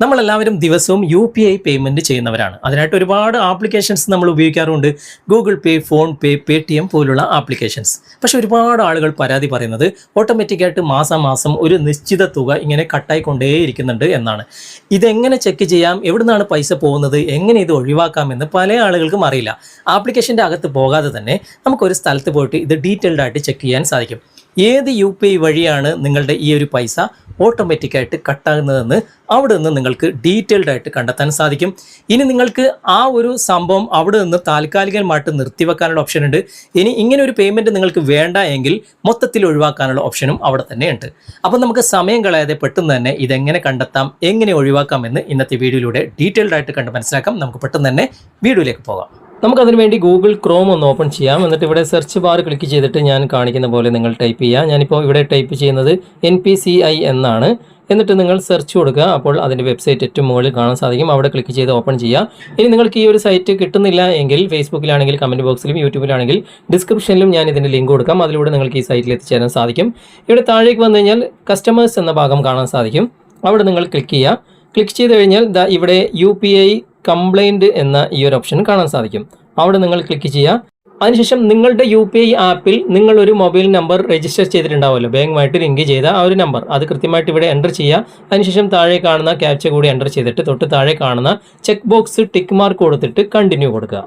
നമ്മളെല്ലാവരും ദിവസവും U P I payment ചെയ്യുന്നവരാണ്. അതിനായിട്ട് ഒരുപാട് ആപ്ലിക്കേഷൻസ് നമ്മൾ ഉപയോഗിക്കാറുണ്ട്. Google pay PhonePe Paytm പോലുള്ള ആപ്ലിക്കേഷൻസ് പക്ഷെ ഒരുപാട് ആളുകൾ പരാതി പറയുന്നത് ഓട്ടോമാറ്റിക്കായിട്ട് മാസം മാസം ഒരു നിശ്ചിത തുക ഇങ്ങനെ കട്ടായിക്കൊണ്ടേയിരിക്കുന്നുണ്ട് എന്നാണ്. ഇതെങ്ങനെ ചെക്ക് ചെയ്യാം? എവിടെ നിന്നാണ് പൈസ പോകുന്നത്? എങ്ങനെ ഇത് ഒഴിവാക്കാമെന്ന് പല ആളുകൾക്കും അറിയില്ല. ആപ്ലിക്കേഷന്റെ അകത്ത് പോകാതെ തന്നെ നമുക്കൊരു സ്ഥലത്ത് പോയിട്ട് ഇത് ഡീറ്റെയിൽഡ് ആയിട്ട് ചെക്ക് ചെയ്യാൻ സാധിക്കും. ഏത് യു പി ഐ വഴിയാണ് നിങ്ങളുടെ ഈ ഒരു പൈസ ഓട്ടോമാറ്റിക്കായിട്ട് കട്ടാകുന്നതെന്ന് അവിടെ നിന്ന് നിങ്ങൾക്ക് ഡീറ്റെയിൽഡ് ആയിട്ട് കണ്ടെത്താൻ സാധിക്കും. ഇനി നിങ്ങൾക്ക് ആ ഒരു സംഭവം അവിടെ നിന്ന് താൽക്കാലികമായിട്ട് നിർത്തിവെക്കാനുള്ള ഓപ്ഷൻ ഉണ്ട്. ഇനി ഇങ്ങനെ ഒരു പേയ്മെന്റ് നിങ്ങൾക്ക് വേണ്ട എങ്കിൽ മൊത്തത്തിൽ ഒഴിവാക്കാനുള്ള ഓപ്ഷനും അവിടെ തന്നെ ഉണ്ട് അപ്പോൾ നമുക്ക് സമയം കളയാതെ പെട്ടെന്ന് തന്നെ ഇതെങ്ങനെ കണ്ടെത്താം എങ്ങനെ ഒഴിവാക്കാം എന്ന് ഇന്നത്തെ വീഡിയോയിലൂടെ ഡീറ്റെയിൽഡ് ആയിട്ട് കണ്ട് മനസ്സിലാക്കാം. നമുക്ക് പെട്ടെന്ന് തന്നെ വീഡിയോയിലേക്ക് പോകാം. നമുക്കതിന് വേണ്ടി ഗൂഗിൾ ക്രോം ഒന്ന് ഓപ്പൺ ചെയ്യാം. എന്നിട്ട് ഇവിടെ സെർച്ച് ബാർ ക്ലിക്ക് ചെയ്തിട്ട് ഞാൻ കാണിക്കുന്ന പോലെ നിങ്ങൾ ടൈപ്പ് ചെയ്യുക ഞാനിപ്പോൾ ഇവിടെ ടൈപ്പ് ചെയ്യുന്നത് എൻ പി സി ഐ എന്നാണ്. എന്നിട്ട് നിങ്ങൾ സെർച്ച് കൊടുക്കുക. അപ്പോൾ അതിന്റെ വെബ്സൈറ്റ് ഏറ്റവും മുകളിൽ കാണാൻ സാധിക്കും. അവിടെ ക്ലിക്ക് ചെയ്ത് ഓപ്പൺ ചെയ്യുക ഇനി നിങ്ങൾക്ക് ഈ ഒരു സൈറ്റ് കിട്ടുന്നില്ല എങ്കിൽ ഫേസ്ബുക്കിലാണെങ്കിൽ കമന്റ് ബോക്സിലും യൂട്യൂബിലാണെങ്കിൽ ഡിസ്ക്രിപ്ഷനിലും ഞാൻ ഇതിന്റെ ലിങ്ക് കൊടുക്കാം. അതിലൂടെ നിങ്ങൾക്ക് ഈ സൈറ്റിൽ എത്തിച്ചേരാൻ സാധിക്കും. ഇവിടെ താഴേക്ക് വന്നു കഴിഞ്ഞാൽ കസ്റ്റമേഴ്സ് എന്ന ഭാഗം കാണാൻ സാധിക്കും. അവിടെ നിങ്ങൾ ക്ലിക്ക് ചെയ്യുക ക്ലിക്ക് ചെയ്ത് കഴിഞ്ഞാൽ ഇവിടെ യു പി ഐ കംപ്ലൈന്റ് എന്ന ഈ ഒരു ഓപ്ഷൻ കാണാൻ സാധിക്കും. അവിടെ നിങ്ങൾ ക്ലിക്ക് ചെയ്യുക. അതിനുശേഷം നിങ്ങളുടെ യു പി ഐ ആപ്പിൽ നിങ്ങൾ ഒരു മൊബൈൽ നമ്പർ രജിസ്റ്റർ ചെയ്തിട്ടുണ്ടാവുമല്ലോ. ബാങ്കുമായിട്ട് ലിങ്ക് ചെയ്ത ആ ഒരു നമ്പർ അത് കൃത്യമായിട്ട് ഇവിടെ എന്റർ ചെയ്യുക. അതിനുശേഷം താഴെ കാണുന്ന ക്യാപ്ച കൂടി എന്റർ ചെയ്തിട്ട് തൊട്ട് താഴെ കാണുന്ന ചെക്ക് ബോക്സ് ടിക്ക് മാർക്ക് കൊടുത്തിട്ട് കണ്ടിന്യൂ കൊടുക്കുക.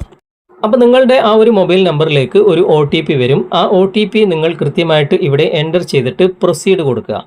അപ്പോൾ നിങ്ങളുടെ ആ ഒരു മൊബൈൽ നമ്പറിലേക്ക് ഒരു ഒ വരും. ആ ഒ നിങ്ങൾ കൃത്യമായിട്ട് ഇവിടെ എന്റർ ചെയ്തിട്ട് പ്രൊസീഡ് കൊടുക്കുക.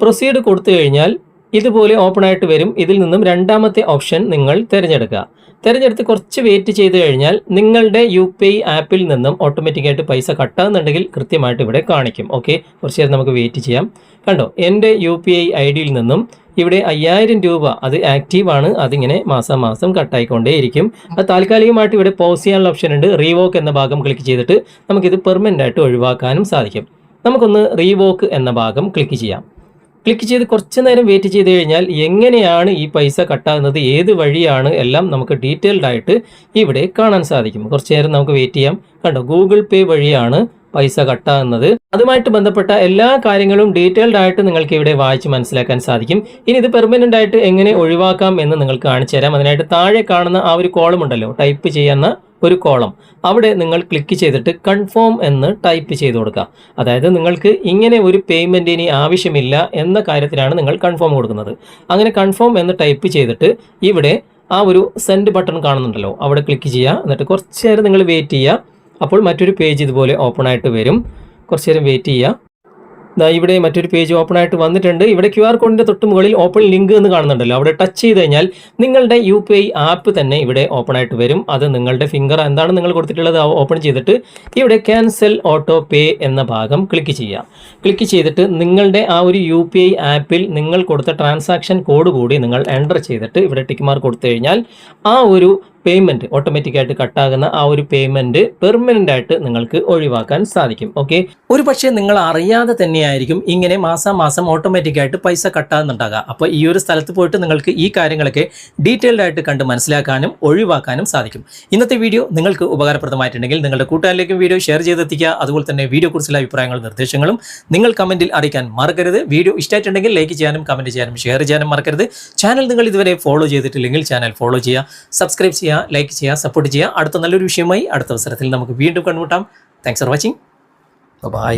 പ്രൊസീഡ് കൊടുത്തു കഴിഞ്ഞാൽ ഇതുപോലെ ഓപ്പൺ ആയിട്ട് വരും. ഇതിൽ നിന്നും രണ്ടാമത്തെ ഓപ്ഷൻ നിങ്ങൾ തിരഞ്ഞെടുക്കുക. തിരഞ്ഞെടുത്ത് കുറച്ച് വെയിറ്റ് ചെയ്ത് കഴിഞ്ഞാൽ നിങ്ങളുടെ യു പി ഐ ആപ്പിൽ നിന്നും ഓട്ടോമാറ്റിക്കായിട്ട് പൈസ കട്ടാകുന്നുണ്ടെങ്കിൽ കൃത്യമായിട്ട് ഇവിടെ കാണിക്കും. ഓക്കെ കുറച്ച് നേരം നമുക്ക് വെയിറ്റ് ചെയ്യാം. കണ്ടോ? എന്റെ യു പി ഐ ഐ ഡിയിൽ നിന്നും ഇവിടെ അയ്യായിരം രൂപ അത് ആക്റ്റീവാണ് അതിങ്ങനെ മാസം മാസം കട്ടായിക്കൊണ്ടേയിരിക്കും. അത് താൽക്കാലികമായിട്ട് ഇവിടെ പോസ് ചെയ്യാനുള്ള ഓപ്ഷൻ ഉണ്ട്. റീവോക്ക് എന്ന ഭാഗം ക്ലിക്ക് ചെയ്തിട്ട് നമുക്കിത് പെർമനന്റ് ആയിട്ട് ഒഴിവാക്കാനും സാധിക്കും. നമുക്കൊന്ന് റീവോക്ക് എന്ന ഭാഗം ക്ലിക്ക് ചെയ്യാം. ക്ലിക്ക് ചെയ്ത് കുറച്ച് നേരം വെയിറ്റ് ചെയ്ത് കഴിഞ്ഞാൽ എങ്ങനെയാണ് ഈ പൈസ കട്ടാകുന്നത് ഏത് വഴിയാണ് എല്ലാം നമുക്ക് ഡീറ്റെയിൽഡ് ആയിട്ട് ഇവിടെ കാണാൻ സാധിക്കും. കുറച്ച് നേരം നമുക്ക് വെയിറ്റ് ചെയ്യാം. കണ്ടോ ഗൂഗിൾ പേ വഴിയാണ് പൈസ കട്ടാകുന്നത്. അതുമായിട്ട് ബന്ധപ്പെട്ട എല്ലാ കാര്യങ്ങളും ഡീറ്റെയിൽഡ് ആയിട്ട് നിങ്ങൾക്ക് ഇവിടെ വായിച്ച് മനസ്സിലാക്കാൻ സാധിക്കും. ഇനി ഇത് പെർമനന്റ് ആയിട്ട് എങ്ങനെ ഒഴിവാക്കാം എന്ന് നിങ്ങൾക്ക് കാണിച്ചു തരാം അതിനായിട്ട് താഴെ കാണുന്ന ആ ഒരു കോളം ഉണ്ടല്ലോ ടൈപ്പ് ചെയ്യുന്ന ഒരു കോളം. അവിടെ നിങ്ങൾ ക്ലിക്ക് ചെയ്തിട്ട് കൺഫേം എന്ന് ടൈപ്പ് ചെയ്ത് കൊടുക്കുക. അതായത് നിങ്ങൾക്ക് ഇങ്ങനെ ഒരു പേയ്മെന്റ് ഇനി ആവശ്യമില്ല എന്ന കാര്യത്തിലാണ് നിങ്ങൾ കൺഫേം കൊടുക്കുന്നത്. അങ്ങനെ കൺഫേം എന്ന് ടൈപ്പ് ചെയ്തിട്ട് ഇവിടെ ആ ഒരു സെൻഡ് ബട്ടൺ കാണുന്നുണ്ടല്ലോ. അവിടെ ക്ലിക്ക് ചെയ്യുക. എന്നിട്ട് കുറച്ച് നേരം നിങ്ങൾ വെയിറ്റ് ചെയ്യുക. അപ്പോൾ മറ്റൊരു പേജ് ഇതുപോലെ ഓപ്പൺ ആയിട്ട് വരും. കുറച്ച് നേരം വെയിറ്റ് ചെയ്യുക. ഇവിടെ മറ്റൊരു പേജ് ഓപ്പൺ ആയിട്ട് വന്നിട്ടുണ്ട്. ഇവിടെ ക്യു ആർ കോഡിന്റെ തൊട്ട് മുകളിൽ ഓപ്പൺ ലിങ്ക് എന്ന് കാണുന്നുണ്ടല്ലോ. അവിടെ ടച്ച് ചെയ്ത് കഴിഞ്ഞാൽ നിങ്ങളുടെ യു പി ഐ ആപ്പ് തന്നെ ഇവിടെ ഓപ്പൺ ആയിട്ട് വരും. അത് നിങ്ങളുടെ ഫിംഗർ എന്താണ് നിങ്ങൾ കൊടുത്തിട്ടുള്ളത് ഓപ്പൺ ചെയ്തിട്ട് ഇവിടെ ക്യാൻസൽ ഓട്ടോ പേ എന്ന ഭാഗം ക്ലിക്ക് ചെയ്യുക. ക്ലിക്ക് ചെയ്തിട്ട് നിങ്ങളുടെ ആ ഒരു യു പി ഐ ആപ്പിൽ നിങ്ങൾ കൊടുത്ത ട്രാൻസാക്ഷൻ കോഡ് കൂടി നിങ്ങൾ എന്റർ ചെയ്തിട്ട് ഇവിടെ ടിക്ക് മാർക്ക് കൊടുത്തു കഴിഞ്ഞാൽ ആ ഒരു പേയ്മെന്റ് ഓട്ടോമാറ്റിക്കായിട്ട് കട്ടാകുന്ന ആ ഒരു പേയ്മെന്റ് പെർമനന്റ് ആയിട്ട് നിങ്ങൾക്ക് ഒഴിവാക്കാൻ സാധിക്കും. ഓക്കെ ഒരു പക്ഷേ നിങ്ങൾ അറിയാതെ തന്നെയായിരിക്കും ഇങ്ങനെ മാസം മാസം ഓട്ടോമാറ്റിക്കായിട്ട് പൈസ കട്ടാകുന്നുണ്ടാകുക അപ്പോൾ ഈ ഒരു സ്ഥലത്ത് പോയിട്ട് നിങ്ങൾക്ക് ഈ കാര്യങ്ങളൊക്കെ ഡീറ്റെയിൽഡ് ആയിട്ട് കണ്ട് മനസ്സിലാക്കാനും ഒഴിവാക്കാനും സാധിക്കും. ഇന്നത്തെ വീഡിയോ നിങ്ങൾക്ക് ഉപകാരപ്രദമായിട്ടുണ്ടെങ്കിൽ നിങ്ങളുടെ കൂട്ടുകാരിലേക്കും വീഡിയോ ഷെയർ ചെയ്തെത്തിക്കുക. അതുപോലെ തന്നെ വീഡിയോ കുറിച്ചുള്ള അഭിപ്രായങ്ങളും നിർദ്ദേശങ്ങളും നിങ്ങൾ കമന്റിൽ അറിയിക്കാൻ മറക്കരുത്. വീഡിയോ ഇഷ്ടമായിട്ടുണ്ടെങ്കിൽ ലൈക്ക് ചെയ്യാനും കമന്റ് ചെയ്യാനും ഷെയർ ചെയ്യാനും മറക്കരുത്. ചാനൽ നിങ്ങൾ ഇതുവരെ ഫോളോ ചെയ്തിട്ടില്ലെങ്കിൽ ചാനൽ ഫോളോ ചെയ്യുക. സബ്സ്ക്രൈബ് ചെയ്യുക ലൈക്ക് ചെയ്യുക സപ്പോർട്ട് ചെയ്യുക. അടുത്ത നല്ലൊരു വിഷയമായി അടുത്ത അവസരത്തിൽ നമുക്ക് വീണ്ടും കണ്ടുമുട്ടാം. Thanks for watching bye